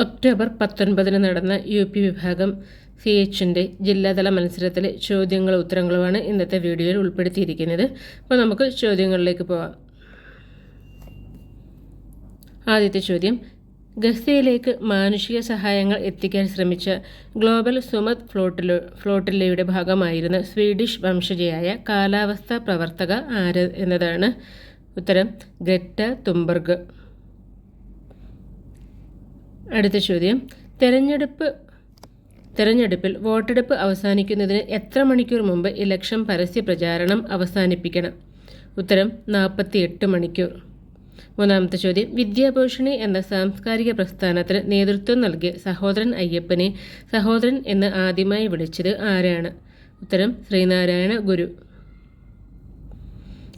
October പത്തൊൻപതിന് നടന്ന U P വിഭാഗം സി എച്ചിന്റെ ജില്ലാതല മത്സരത്തിലെ ചോദ്യങ്ങളും ഉത്തരങ്ങളുമാണ് ഇന്നത്തെ വീഡിയോയിൽ ഉൾപ്പെടുത്തിയിരിക്കുന്നത്. അപ്പോൾ നമുക്ക് ചോദ്യങ്ങളിലേക്ക് പോവാം. ആദ്യത്തെ ചോദ്യം. ഗസയിലേക്ക് മാനുഷിക സഹായങ്ങൾ എത്തിക്കാൻ ശ്രമിച്ച ഗ്ലോബൽ സുമത് ഫ്ലോട്ടിലോ ഫ്ലോട്ടില്ലയുടെ ഭാഗമായിരുന്ന സ്വീഡിഷ് വംശജയായ കാലാവസ്ഥാ പ്രവർത്തക ആര് എന്നതാണ്? ഉത്തരം ഗ്രറ്റ തുംബർഗ്. അടുത്ത ചോദ്യം. തെരഞ്ഞെടുപ്പ് തെരഞ്ഞെടുപ്പിൽ വോട്ടെടുപ്പ് അവസാനിക്കുന്നതിന് എത്ര മണിക്കൂർ മുമ്പ് ഇലക്ഷൻ പരസ്യ പ്രചാരണം അവസാനിപ്പിക്കണം? ഉത്തരം നാൽപ്പത്തിയെട്ട് മണിക്കൂർ. മൂന്നാമത്തെ ചോദ്യം. വിദ്യാഭൂഷണി എന്ന സാംസ്കാരിക പ്രസ്ഥാനത്തിന് നേതൃത്വം നൽകിയ സഹോദരൻ അയ്യപ്പനെ സഹോദരൻ എന്ന് ആദ്യമായി വിളിച്ചത് ആരാണ്? ഉത്തരം ശ്രീനാരായണ ഗുരു.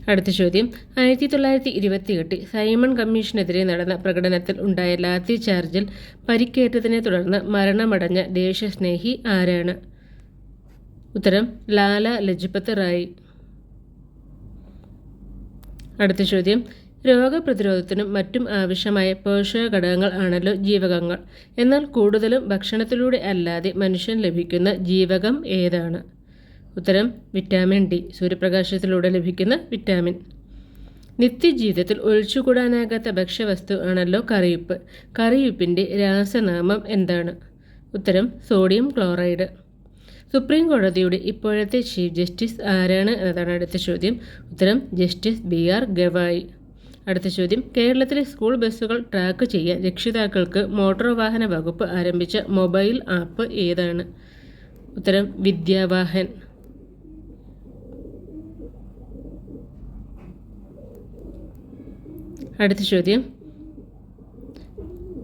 അടുത്ത ചോദ്യം. ആയിരത്തി തൊള്ളായിരത്തി ഇരുപത്തിയെട്ടിൽ സൈമൺ കമ്മീഷനെതിരെ നടന്ന പ്രകടനത്തിൽ ഉണ്ടായ ലാത്തി ചാർജിൽ പരിക്കേറ്റതിനെ തുടർന്ന് മരണമടഞ്ഞ ദേശസ്നേഹി ആരാണ്? ഉത്തരം ലാല ലജ്പത് റായ്. അടുത്ത ചോദ്യം. രോഗപ്രതിരോധത്തിനും മറ്റും ആവശ്യമായ പോഷക ഘടകങ്ങൾ ആണല്ലോ ജീവകങ്ങൾ. എന്നാൽ കൂടുതലും ഭക്ഷണത്തിലൂടെ അല്ലാതെ മനുഷ്യൻ ലഭിക്കുന്ന ജീവകം ഏതാണ്? ഉത്തരം വിറ്റാമിൻ ഡി. സൂര്യപ്രകാശത്തിലൂടെ ലഭിക്കുന്ന വിറ്റാമിൻ. നിത്യജീവിതത്തിൽ ഒഴിച്ചുകൂടാനാകാത്ത ഭക്ഷ്യവസ്തു ആണല്ലോ കറിയുപ്പ്. കറിയുപ്പിന്റെ രാസനാമം എന്താണ്? ഉത്തരം സോഡിയം ക്ലോറൈഡ്. സുപ്രീം കോടതിയുടെ ഇപ്പോഴത്തെ ചീഫ് ജസ്റ്റിസ് ആരാണ് എന്നതാണ് അടുത്ത ചോദ്യം. ഉത്തരം ജസ്റ്റിസ് ബി ആർ ഗവായി. അടുത്ത ചോദ്യം കേരളത്തിലെ സ്കൂൾ ബസ്സുകൾ ട്രാക്ക് ചെയ്യാൻ രക്ഷിതാക്കൾക്ക് മോട്ടോർ വാഹന വകുപ്പ് ആരംഭിച്ച മൊബൈൽ ആപ്പ് ഏതാണ്? ഉത്തരം വിദ്യാവാഹൻ. അടുത്ത ചോദ്യം.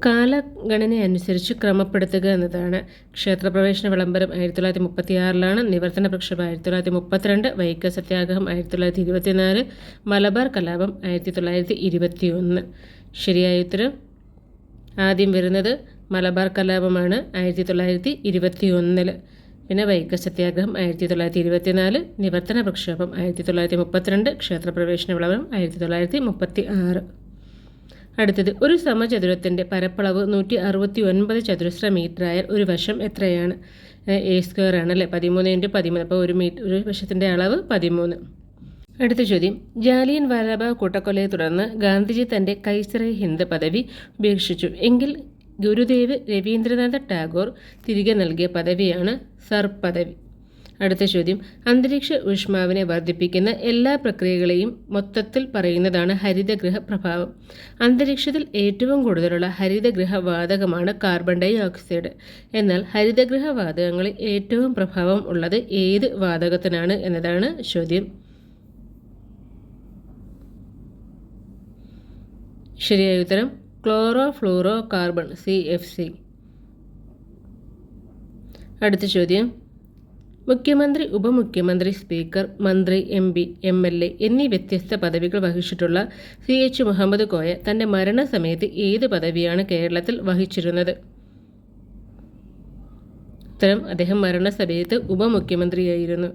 കാലഗണന അനുസരിച്ച് ക്രമപ്പെടുത്തുക എന്നതാണ്. ക്ഷേത്രപ്രവേശന വിളംബരം ആയിരത്തി തൊള്ളായിരത്തി മുപ്പത്തി ആറിലാണ് നിവർത്തന പ്രക്ഷോഭം ആയിരത്തി തൊള്ളായിരത്തി മുപ്പത്തിരണ്ട് വൈക്ക സത്യാഗ്രഹം ആയിരത്തി തൊള്ളായിരത്തി ഇരുപത്തിനാല് മലബാർ കലാപം ആയിരത്തി തൊള്ളായിരത്തി ഇരുപത്തി ഒന്ന് ശരിയായ ഉത്തരം? ആദ്യം വരുന്നത് മലബാർ കലാപമാണ് ആയിരത്തി തൊള്ളായിരത്തി ഇരുപത്തി ഒന്നിൽ പിന്നെ വൈക്ക സത്യാഗ്രഹം ആയിരത്തി തൊള്ളായിരത്തി ഇരുപത്തിനാല് നിവർത്തന പ്രക്ഷോഭം ആയിരത്തി തൊള്ളായിരത്തി മുപ്പത്തിരണ്ട് ക്ഷേത്രപ്രവേശന വിളംബരം ആയിരത്തി തൊള്ളായിരത്തി മുപ്പത്തി ആറ് അടുത്തത് ഒരു സമചതുരത്തിന്റെ പരപ്പളവ് നൂറ്റി അറുപത്തി ഒൻപത് ചതുരശ്ര മീറ്ററായാൽ ഒരു വശം എത്രയാണ്? എ സ്ക്വയർ ആണ് അല്ലേ? പതിമൂന്ന് ഇന്റു പതിമൂന്ന്. അപ്പോൾ ഒരു മീറ്റർ ഒരു വശത്തിന്റെ അളവ് പതിമൂന്ന്. അടുത്ത ചോദ്യം ജാലിയൻ വാലാബാഗ് കൂട്ടക്കൊലയെ തുടർന്ന് ഗാന്ധിജി തന്റെ കൈസറെ ഹിന്ദ് പദവി ഉപേക്ഷിച്ചു. എങ്കിൽ ഗുരുദേവ് രവീന്ദ്രനാഥ ടാഗോർ തിരികെ നൽകിയ പദവിയാണ് സർ പദവി അടുത്ത ചോദ്യം. അന്തരീക്ഷ ഊഷ്മാവിനെ വർദ്ധിപ്പിക്കുന്ന എല്ലാ പ്രക്രിയകളെയും മൊത്തത്തിൽ പറയുന്നതാണ് ഹരിതഗൃഹ പ്രഭാവം. അന്തരീക്ഷത്തിൽ ഏറ്റവും കൂടുതലുള്ള ഹരിതഗൃഹ വാതകമാണ് കാർബൺ ഡൈ ഓക്സൈഡ് എന്നാൽ ഹരിതഗൃഹ വാതകങ്ങളിൽ ഏറ്റവും പ്രഭാവം ഉള്ളത് ഏത് വാതകത്തിനാണ് എന്നതാണ് ചോദ്യം. ശരിയായ ഉത്തരം chloro fluoro carbon C F C അടുത്ത ചോദ്യം. മുഖ്യമന്ത്രി ഉപമുഖ്യമന്ത്രി സ്പീക്കർ മന്ത്രി M P M L A എന്നീ വ്യത്യസ്ത പദവികൾ വഹിച്ചിട്ടുള്ള സി എച്ച് മുഹമ്മദ് കോയ തന്റെ മരണസമയത്ത് ഏത് പദവിയാണ് കേരളത്തിൽ വഹിച്ചിരുന്നത്? ഉത്തരം അദ്ദേഹം മരണസമയത്ത് ഉപമുഖ്യമന്ത്രിയായിരുന്നു.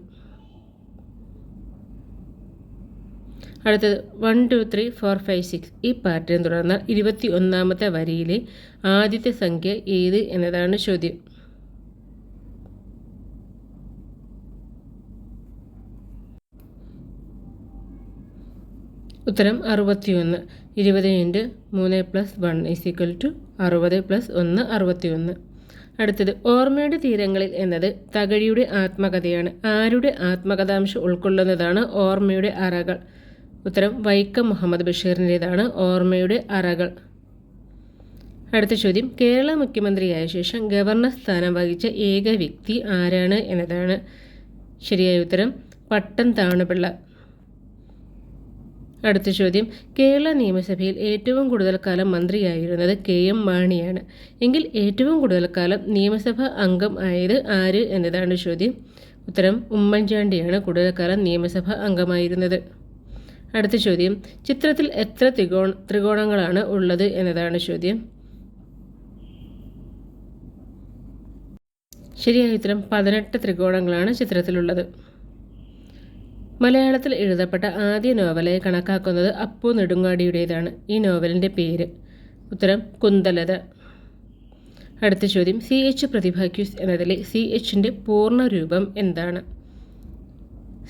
അടുത്തത് one two three four five six ഈ പാറ്റേൺ തുടർന്നാൽ ഇരുപത്തി ഒന്നാമത്തെ വരിയിലെ ആദ്യത്തെ സംഖ്യ ഏത് എന്നതാണ് ചോദ്യം. ഉത്തരം അറുപത്തിയൊന്ന്. ഇരുപത് ഇന്റ് മൂന്ന് plus one is equal to അറുപത് പ്ലസ് ഒന്ന് അറുപത്തിയൊന്ന്. അടുത്തത് ഓർമ്മയുടെ തീരങ്ങളിൽ എന്നത് തകഴിയുടെ ആത്മകഥയാണ്. ആരുടെ ആത്മകഥാംശം ഉൾക്കൊള്ളുന്നതാണ് ഓർമ്മയുടെ അറകൾ? ഉത്തരം വൈക്കം മുഹമ്മദ് ബഷീറിന്റേതാണ് ഓർമ്മയുടെ അറകൾ. അടുത്ത ചോദ്യം കേരള മുഖ്യമന്ത്രിയായ ശേഷം ഗവർണർ സ്ഥാനം വഹിച്ച ഏക വ്യക്തി ആരാണ് എന്നതാണ്. ശരിയായ ഉത്തരം പട്ടം താണുപിള്ള. അടുത്ത ചോദ്യം. കേരള നിയമസഭയിൽ ഏറ്റവും കൂടുതൽ കാലം മന്ത്രിയായിരുന്നത് കെ എം മാണിയാണ്. എങ്കിൽ ഏറ്റവും കൂടുതൽ കാലം നിയമസഭ അംഗം ആയത് ആര് എന്നതാണ് ചോദ്യം. ഉത്തരം ഉമ്മൻചാണ്ടിയാണ് കൂടുതൽ കാലം നിയമസഭ അംഗമായിരുന്നത്. അടുത്ത ചോദ്യം. ചിത്രത്തിൽ എത്ര ത്രികോണ ത്രികോണങ്ങളാണ് ഉള്ളത് എന്നതാണ് ചോദ്യം. ശരിയായ ഉത്തരം പതിനെട്ട് ത്രികോണങ്ങളാണ് ചിത്രത്തിലുള്ളത്. മലയാളത്തിൽ എഴുതപ്പെട്ട ആദ്യ നോവലെ കണക്കാക്കുന്നത് അപ്പു നെടുങ്ങാടിയുടേതാണ് ഈ നോവലിന്റെ പേര്. ഉത്തരം കുന്തലത. അടുത്ത ചോദ്യം സി എച്ച് പ്രതിഭാക്യൂസ് എന്നതിലെ സി എച്ചിന്റെ പൂർണരൂപം എന്താണ്?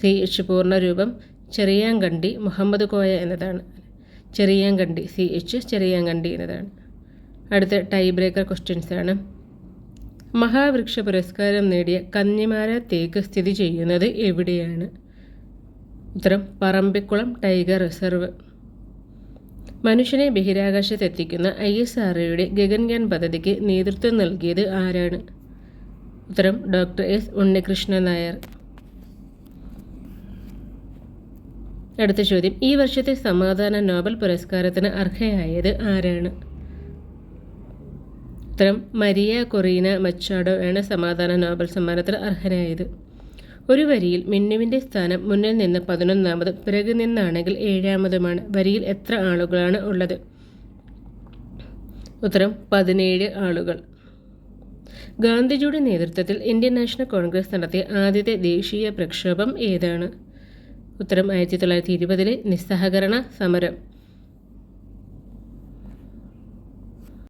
സി എച്ച് പൂർണരൂപം ചെറിയാങ്കണ്ടി മുഹമ്മദ് കോയ എന്നതാണ്. ചെറിയാങ്കണ്ടി സി എച്ച് ചെറിയാങ്കണ്ടി എന്നതാണ്. അടുത്ത ടൈ ബ്രേക്കർ ക്വസ്റ്റ്യൻസ് ആണ്. മഹാവൃക്ഷ പുരസ്കാരം നേടിയ കന്നിമാര തേക്ക് സ്ഥിതി ചെയ്യുന്നത് എവിടെയാണ്? ഉത്തരം പറമ്പിക്കുളം ടൈഗർ റിസർവ്. മനുഷ്യനെ ബഹിരാകാശത്തെത്തിക്കുന്ന ഐ എസ് ആർ ഒയുടെ ഗഗൻയാൻ പദ്ധതിക്ക് നേതൃത്വം നൽകിയത് ആരാണ്? ഉത്തരം ഡോക്ടർ എസ്. ഉണ്ണികൃഷ്ണൻ നായർ. അടുത്ത ചോദ്യം. ഈ വർഷത്തെ സമാധാന നോബൽ പുരസ്കാരത്തിന് അർഹയായത് ആരാണ്? ഉത്തരം മരിയ കൊറീന മച്ചാഡോ ആണ് സമാധാന നോബൽ സമ്മാനത്തിന് അർഹനായത് ഒരു വരിയിൽ മിന്നുവിന്റെ സ്ഥാനം മുന്നിൽ നിന്ന് പതിനൊന്നാമതും പിറകു നിന്നാണെങ്കിൽ ഏഴാമതുമാണ്. വരിയിൽ എത്ര ആളുകളാണ് ഉള്ളത്? ഉത്തരം പതിനേഴ് ആളുകൾ. ഗാന്ധിജിയുടെ നേതൃത്വത്തിൽ ഇന്ത്യൻ നാഷണൽ കോൺഗ്രസ് നടത്തിയ ആദ്യത്തെ ദേശീയ പ്രക്ഷോഭം ഏതാണ്? ഉത്തരം ആയിരത്തി തൊള്ളായിരത്തി ഇരുപതിലെ നിസ്സഹകരണ സമരം.